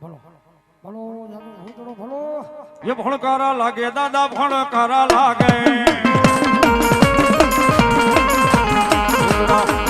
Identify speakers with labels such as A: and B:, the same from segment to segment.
A: ભલો ભલો ભૂતળો ભલો
B: એ ભણકારા લાગે દાદા ભણકારા લાગે.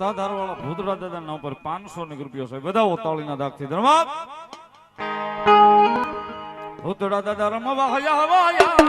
B: સત્તાધાર વાળા ભૂતડા દાદા ના ઉપર પાંચસો ની રૂપિયો છે. બધા ઉતાવળીના દાગથી ધર્માત ભૂતડા દાદા રમવા હયા હવાયા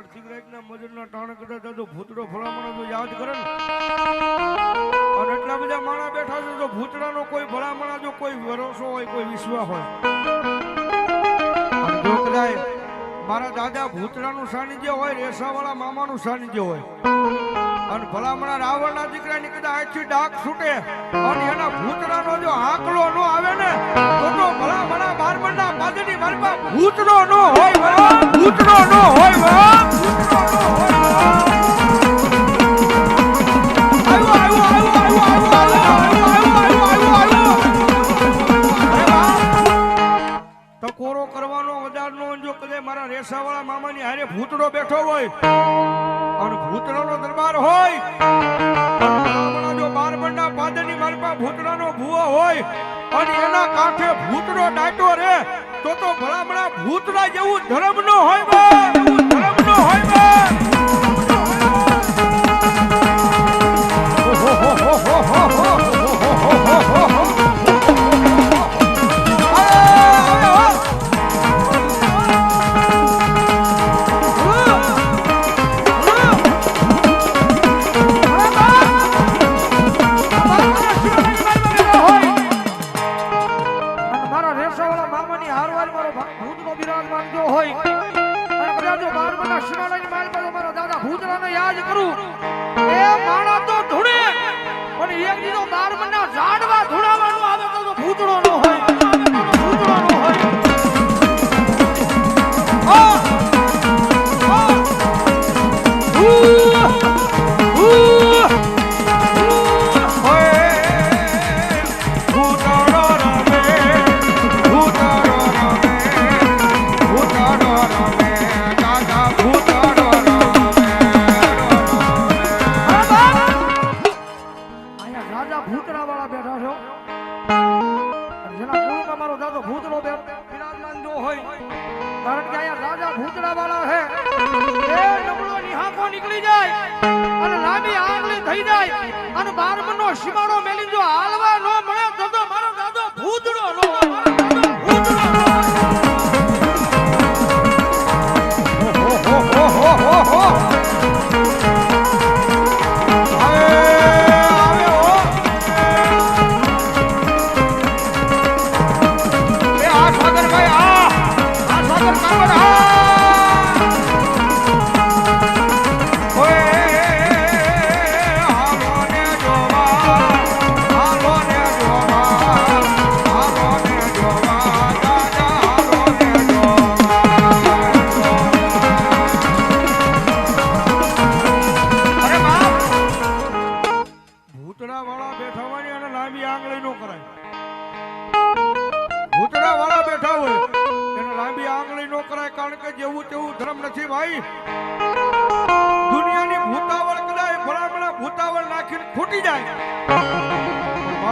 A: ભાંગ્યો છે ને અડધી ગ્રાહક ના મજર ના ટાણે કદાચ દાદો ભૂતડો ભલામણો તો યાદ કરે ને, અને એટલા બધા માણા બેઠા છે તો ભૂતડાનો કોઈ ભલામણા જો કોઈ ભરોસો હોય, કોઈ વિશ્વાસ હોય. જો મારા દાદા ભૂતડાનું સાનિધ્ય હોય, રેસાવાળા મામાનું સાનિધ્ય હોય અને ભલામણા રાવણના દીકરાની કદાચ આખી ડાક છૂટે અને એના ભૂતડાનો જો આંકડો નો આવે ને, તો તો ભલામણા બારમણના પાદરની મારપા ભૂતરો નો હોય ભૂતડો નો હોય ભલા ભૂતડો નો હોય જો મારા રેસાવાળા મામાની હારે ભૂતડો બેઠો હોય. અને ભૂતડાનો દરબાર હોય. જો બારબંડા પાદરની મારપા ભૂતડાનો ભૂવો હોય અને એના કાંઠે ભૂતડો ડાટો રે તો તો ભલામણા ભૂતડા જેવું ધર્મ નો હોય ધર્મ નો હોય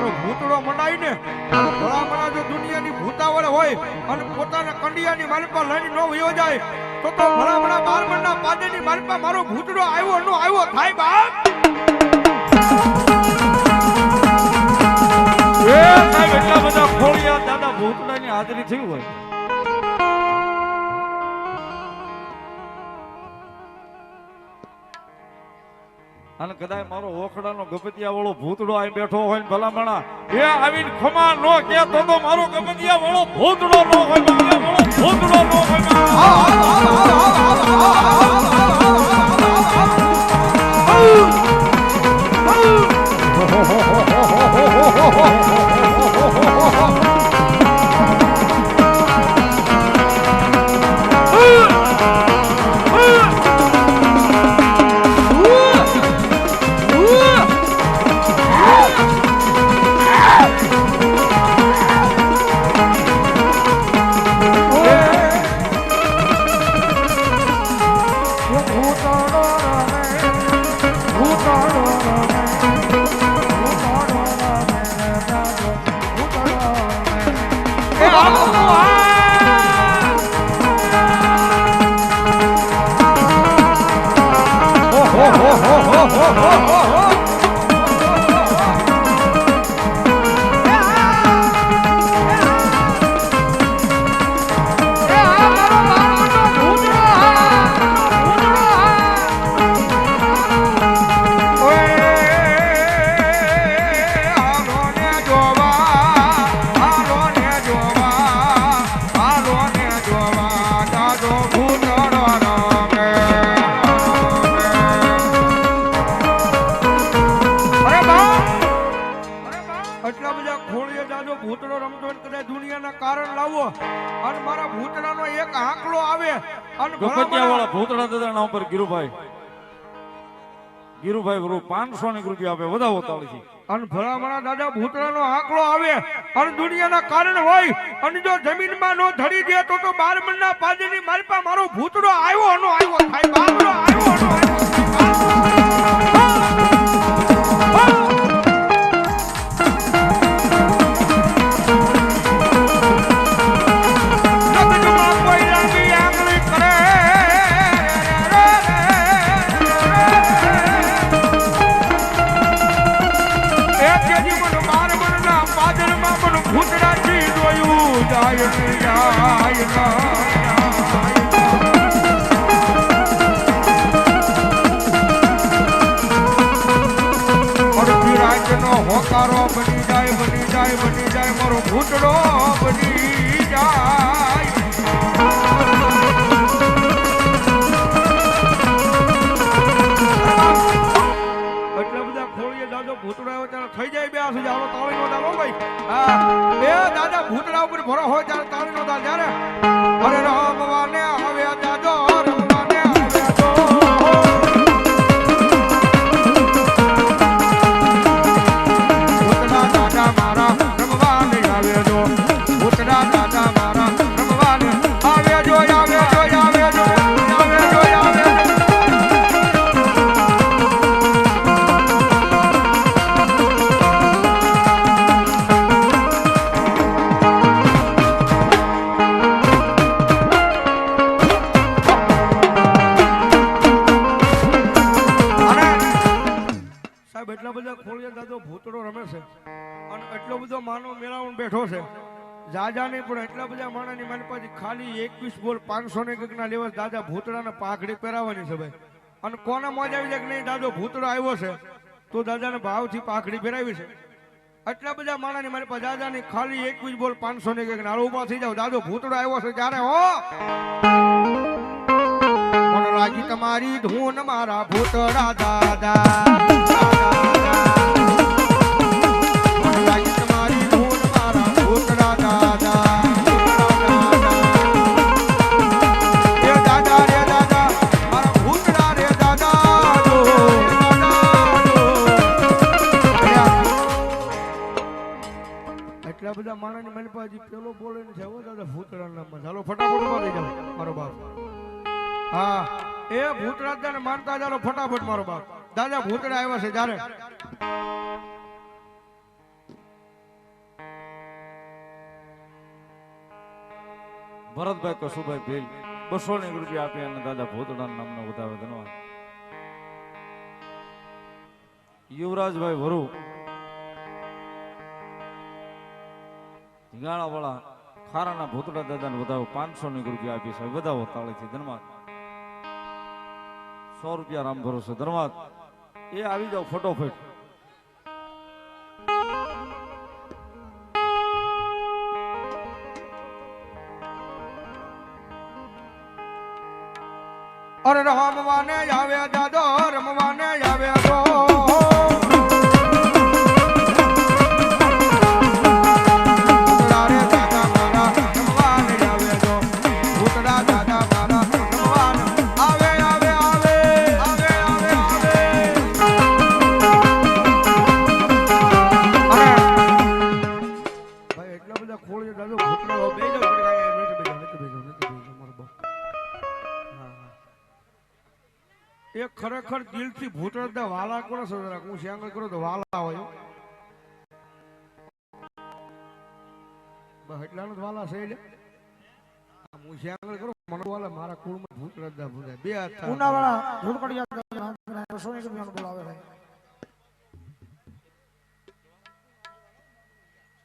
A: મારો ભૂતડો મંડાય ને ભલામણા જો દુનિયાની ભૂતાવળ હોય અને પોતાના કંડિયાની માલપા લઈને નો વયો જાય, તો તો ભલામણા બાર મણના પાદેની માલપા મારો ભૂતડો આવ્યો નો આવ્યો થાય બાપ.
B: એટલા બધા ખોળિયા દાદા ભૂતડાની હાજરી થઈ હોય. અને કદાચ મારો ઓખડાનો ગપતિયા વાળો ભૂતડો આવી બેઠો હોય ને ભલામણા, એ આવીને ખમા નો કે તો મારો ગપતિયા વાળો ભૂતડો નો હોય ભૂતડો નો હોય.
A: ભલામણા-
B: વાળા ભૂતડા દાદાના ઉપર ગીરુભાઈ. ગીરુભાઈ ગુરુ પાંચસો ની રૂપિયા આપે વધાવો તાળીથી
A: અને ભલામણા દાદા ભૂતળાનો આંકડો આવે અને દુનિયાના કારણ હોય અને જો જમીનમાં નો ધરી દે તો તો બાર મણના પાદની પા મારો ભૂતડો આવ્યો નો આવ્યો થાય બાપડો આવ્યો નો આવ્યો બોલ, પાંચસો ને કંઈક ના લેવા દાદા ભૂતળાને પાઘડી પહેરાવાની છે ભાઈ. અને કોને મોજ આવી જાય કે નહીં? દાદો ભૂતળો આવ્યો છે, તો દાદાને ભાવથી પાઘડી પહેરાવી છે. એટલા બધા માણસની મારી પાસે, દાદાની ખાલી એકવીસ બોલ, પાંચસો ને કંઈક નાળો ઊભા થઈ જાવ દાદો ભૂતળો આવ્યો છે ત્યારે હો! રાજી તમારી ધૂન મારા ભૂતળા દાદા. બધા પાસે હજી પેલો બોલે ને હો દાદા ભૂતડા નામમાં. ચાલો, ફટાફટ મારી જાઓ. મારો બાપ. હા. એ ભૂતરાજ ને માનતા ચાલો, ફટાફટ મારો બાપ. દાદા ભૂતરા આવ્યા છે જ્યારે
B: ભરતભાઈ કશુભાઈ ભીલ બસો ને રૂપિયા આપી અને દાદા ભૂતડા નામનો વધાવે ધન્યવાદ યુવરાજભાઈ વરુ ઢીંગાણા વાળા ખારાના ભૂતડા દાદાને વધારો પાંચસો ની રૂપિયા આપી છે. વધાવો તાળીથી ધન્યવાદ સો રૂપિયા રામ ભરોસે. ધન્યવાદ એ આવી જાઓ ફટોફટ.
A: ભૂતળદા વાલા કોણ જરાક. હું શ્યાંગલ કરો તો વાલા હોય એટલાનો જ વાલા છે એટલે હું શ્યાંગલ કરો મને વાલા? મારા કુળમાં ભૂતળદા ભૂતાય બે હાથ
C: ઉનાવાળા ધૂળકડિયા સોની રૂપિયાનો બોલાવે ભાઈ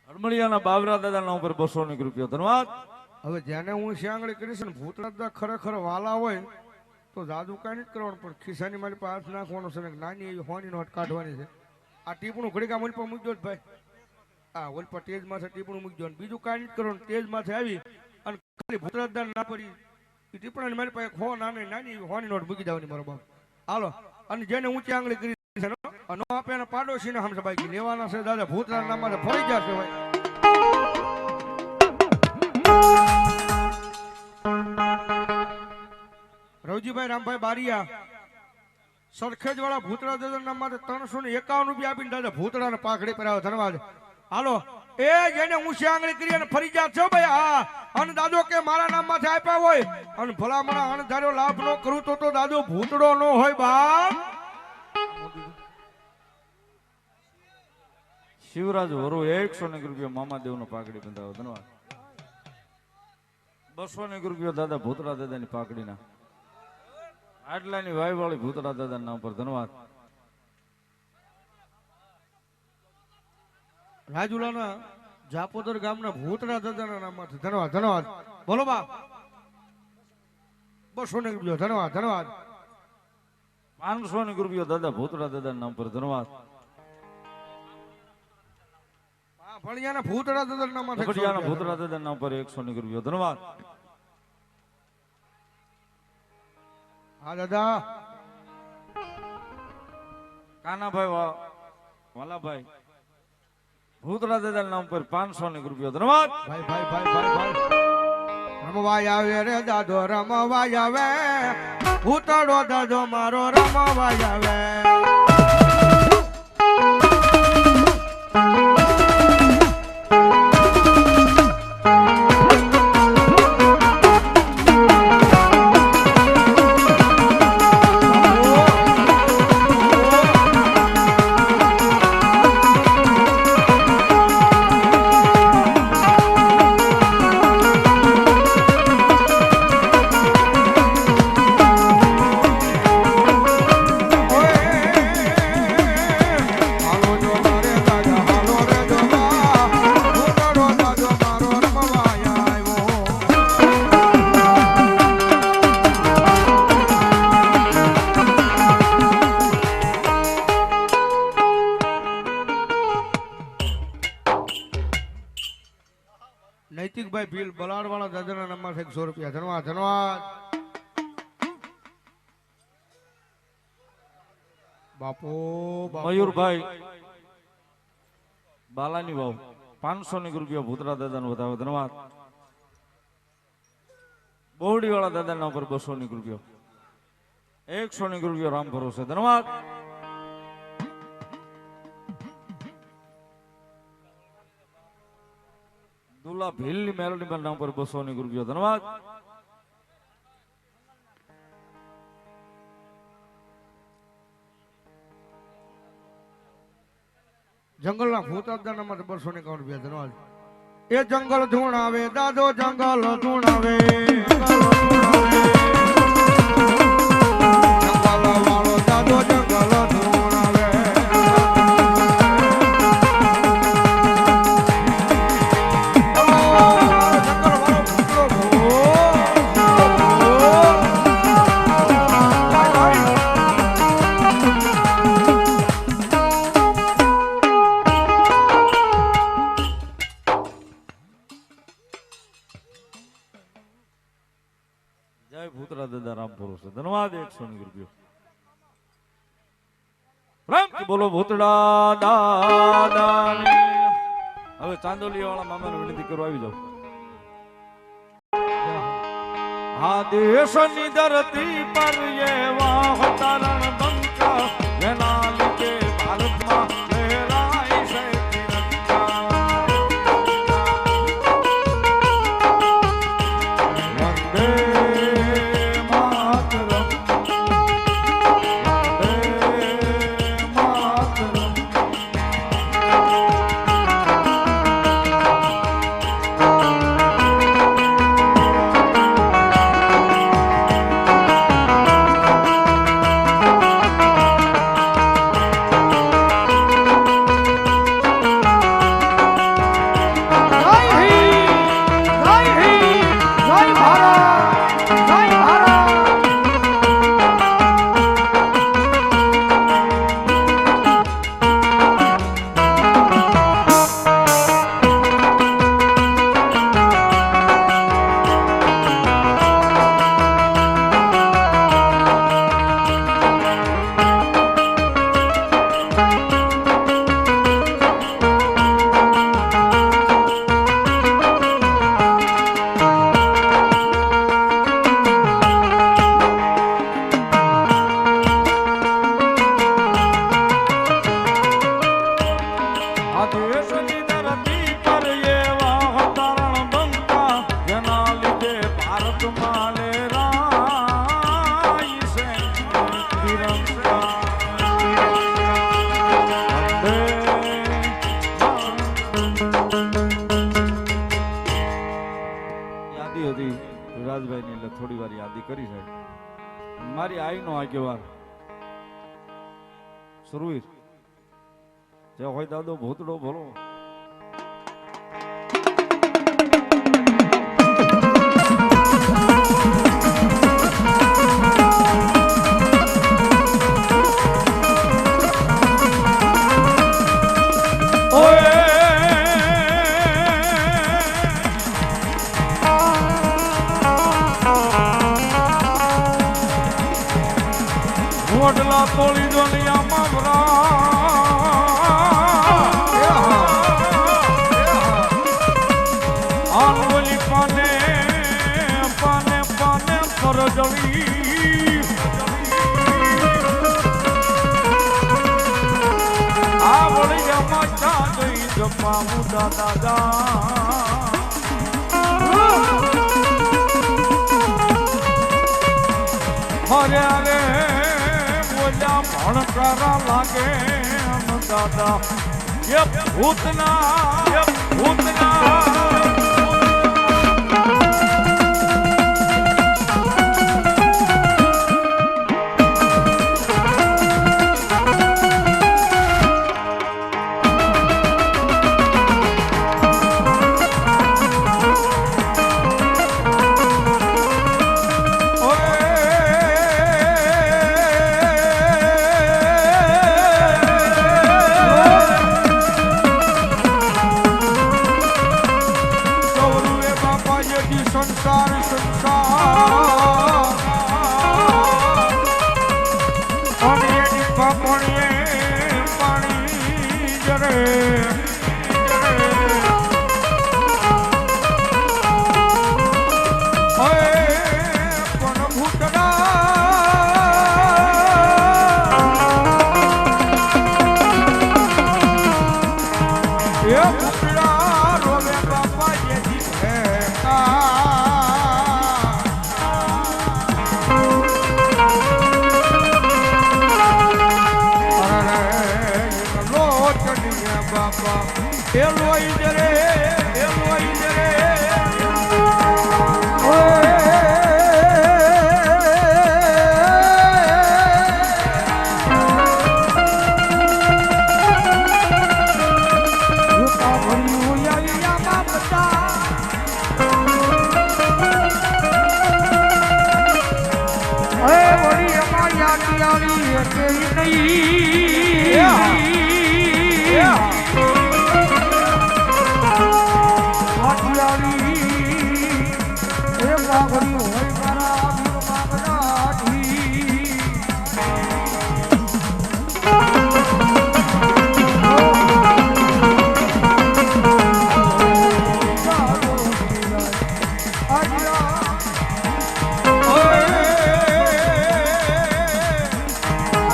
B: હડમડિયાના બાબરા દાદાના ઉપર બસો ની રૂપિયા ધન્યવાદ
A: હવે જેને હું શ્યાંગળી કરીશ ને ભૂતળદા ખરેખર વાલા હોય તો જાદુ કાંઈ નથી કરવાનું પણ ખિસ્સાની મારી પાસે હાથ નાખવાનો છે નાની એવી હોની નોટ કાઢવાની છે. આ ટીપણું ઘડીકા મને પર મૂકજો ભાઈ હા ઓલ પર તેજ માથે ટીપણું મૂકજો ને બીજું કાંઈ નથી કરવાનું. તેજ માથે આવી અને ખાલી ભૂતરાજદાર ના પડી. એ ટીપણાની મારી પાસે હો નાની નાની એવી હોની નોટ મૂકી દેવાની મારો બાપ. હાલો અને જેને ઊંચી આંગળી કરી છે ને, આપે એના પાડોશીને હમસે બાકી લેવાના છે દાદા ભૂતરાજ ના માથે ફરી જશે ભાઈ. રવજીભાઈ રામભાઈ બારિયા સરખેજ વાળા ભૂતળા દાદા માટે ત્રણસો ને એકાવન રૂપિયા આપીને દાદા ભૂતળાને પાઘડી પહેરાવે ધનવાદ હાલો, એ જેને ઊંચી આંગળી કરી અને ફરી જા છો ભાઈ, હા. અને દાદો કે મારા નામમાંથી આપ્યા હોય, અને ભલામણા અણધાર્યો લાભ નો કરું તો તો દાદો ભૂતળો નો હોય, બાપ.
B: શિવરાજ વરુ એકસો ને રૂપિયા મામાદેવ નો પાકડી બંધાવો ધન્યવાદ. બસો ને રૂપિયા દાદા ભૂતરા દાદાની પાકડીના આટલાની વાય વાળી ભૂતરા દાદાના નામ પર ધન્યવાદ
A: રાજુલાના જાપોદર ગામના ભૂતળા દાદાના નામમાંથી ધન્યવાદ ધન્યવાદ બોલો બા બસો ને રૂપિયો ધન્યવાદ ધન્યવાદ
B: પાંચસો ને રૂપિયો દાદા ભૂતરા દાદાના નામ પર ધન્યવાદ
A: ભણિયાના ભૂતળા દાદાના
B: નામ પર એકસો ને રૂપિયો ધન્યવાદ
A: હા દાદા.
B: કાનાભાઈ વાલાભાઈ. ભૂતરા દાદા નામ પર પાંચસો ને રૂપિયા ધન્યવાદ
A: ભાઈ ભાઈ ભાઈ ભાઈ ભાઈ. રમવાય આવે રે દાદો રમવાય આવે. ભૂતળો દાદો મારો રમવાય આવે. ભીલ, બલાડવાળા દાદાના નામમાં છે સો રૂપિયા. ધન્યવાદ ધન્યવાદ. બાપુ.
B: મયુરભાઈ, બાલાની વાવ પાંચસો ની રૂપિયા ભૂતરા દાદાનો વધારો. ધન્યવાદ. બોવડી વાળા દાદાના ઉપર બસો ની રૂપિયા. એકસો ની રૂપિયા રામ ભરોસે. ધન્યવાદ. દુલા ભીલની મેલડી બેન નામ પર બસો ની રૂપિયો ધન્યવાદ
A: જંગલના ભૂતાબદા નંબર બસો ને એકાવન રૂપિયા ધન્યવાદ એ જંગલ ધૂણાવે, દાદો જંગલ ધૂણાવે.
B: બોલો ભૂતડા, દાદા હવે ચાંદોલી વાળા મામાને વિનંતી કરવા આવી જાઓ. આ દેશની ધરતી પર એવા અવતરણ બંકા હતી રાજભાઈની એટલે થોડી વાર યાદી કરી સાહેબ મારી આઈનો આગેવાન, સુરવીર. જે હોય દાદો ભૂતડો ભલો. મુદા દાદા અરે અરે બોલ્યા ભણકારા લાગે અમ દાદા. એ ભૂતના એ ભૂતના.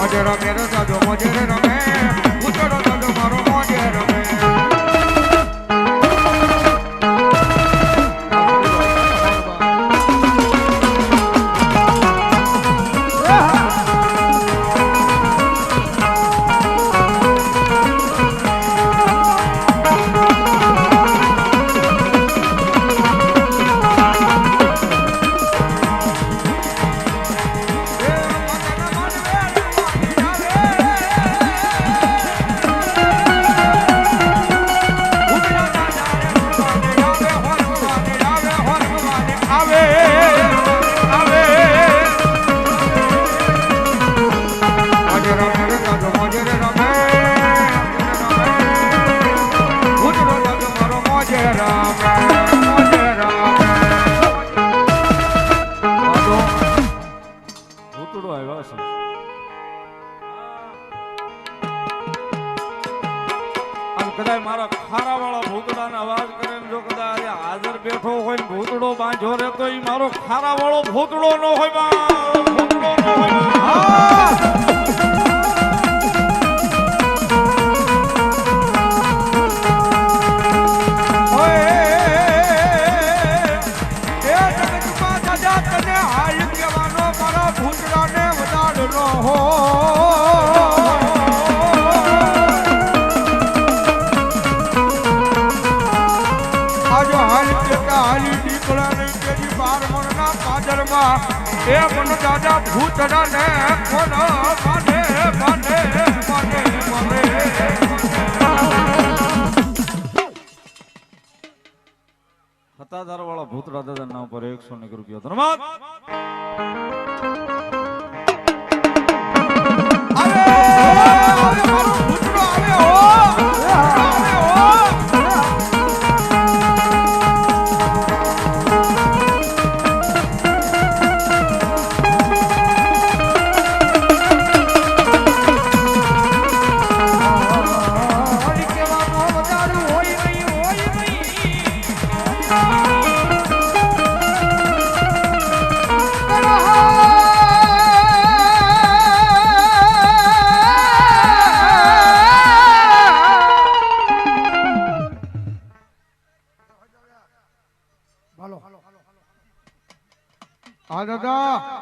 A: મોજે રમે સાધુ મોજે રમે. ઉતરો સાધુ મારો મોજે રમે.
B: ભૂતળો ન ઢોકળા લઈ તેની બાર મણના પાદરમાં
A: એ મન દાદા ભૂતના ને કોનો માને માને માને
B: હતાધાર વાળા ભૂત દાદા ના ઉપર એકસો ને રૂપિયા ધન્યવાદ હા દાદા.